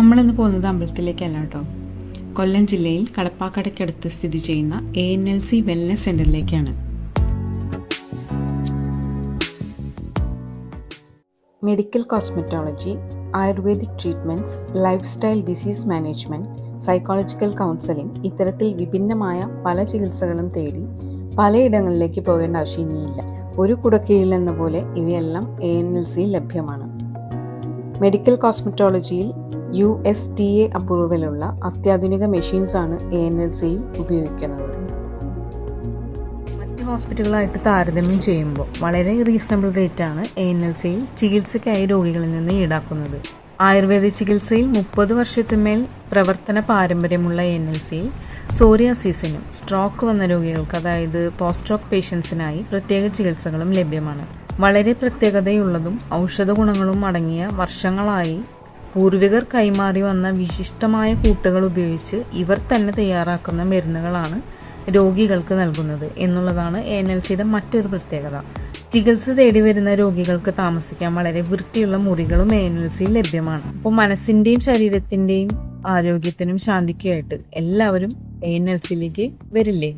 നമ്മളിന്ന് പോകുന്നത് അമ്പലത്തിലേക്കല്ല കേട്ടോ. കൊല്ലം ജില്ലയിൽ കടപ്പാക്കടയ്ക്കടുത്ത് സ്ഥിതി ചെയ്യുന്ന A N L C wellness സെന്ററിലേക്കാണ് medical cosmetology Ayurvedic treatments lifestyle disease management psychological counselling ഇത്തരത്തിൽ വിഭിന്നമായ പല ചികിത്സകളും തേടി പലയിടങ്ങളിലേക്ക് പോകേണ്ട ആവശ്യം ഇനിയില്ല ഒരു കുടക്കീഴിൽ എന്ന പോലെ ഇവയെല്ലാം എ എൻ എൽ സിയിൽ ലഭ്യമാണ്. മെഡിക്കൽ കോസ്മറ്റോളജിയിൽ യു എസ് ടി എ അപ്രൂവലുള്ള അത്യാധുനിക മെഷീൻസ് ആണ് എ എൻ എൽ സിയിൽ ഉപയോഗിക്കുന്നത്. മറ്റ് ഹോസ്പിറ്റലുകളായിട്ട് താരതമ്യം ചെയ്യുമ്പോൾ വളരെ റീസണബിൾ റേറ്റ് ആണ് എ എൻ എൽ സിയിൽ ചികിത്സയ്ക്കായി രോഗികളിൽ നിന്ന് ഈടാക്കുന്നത്. ആയുർവേദ ചികിത്സയിൽ മുപ്പത് വർഷത്തിന്മേൽ പ്രവർത്തന പാരമ്പര്യമുള്ള എൻ എൽ സിയിൽ സോറിയാസിസിനും സ്ട്രോക്ക് വന്ന രോഗികൾക്ക് അതായത് പോസ്റ്റ് സ്ട്രോക്ക് പേഷ്യൻസിനായി പ്രത്യേക ചികിത്സകളും ലഭ്യമാണ്. വളരെ പ്രത്യേകതയുള്ളതും ഔഷധ ഗുണങ്ങളും അടങ്ങിയ വർഷങ്ങളായി പൂർവികർ കൈമാറി വന്ന വിശിഷ്ടമായ കൂട്ടുകൾ ഉപയോഗിച്ച് ഇവർ തന്നെ തയ്യാറാക്കുന്ന മരുന്നുകളാണ് രോഗികൾക്ക് നൽകുന്നത് എന്നുള്ളതാണ് എ എൻ എൽ സിയുടെ മറ്റൊരു പ്രത്യേകത. ചികിത്സ തേടി വരുന്ന രോഗികൾക്ക് താമസിക്കാൻ വളരെ വൃത്തിയുള്ള മുറികളും എ എൻ എൽ സിയിൽ ലഭ്യമാണ്. അപ്പോൾ മനസ്സിന്റെയും ശരീരത്തിന്റെയും ആരോഗ്യത്തിനും ശാന്തിക്കുമായിട്ട് എല്ലാവരും എ എൻ എൽ സിയിലേക്ക് വരില്ലേ?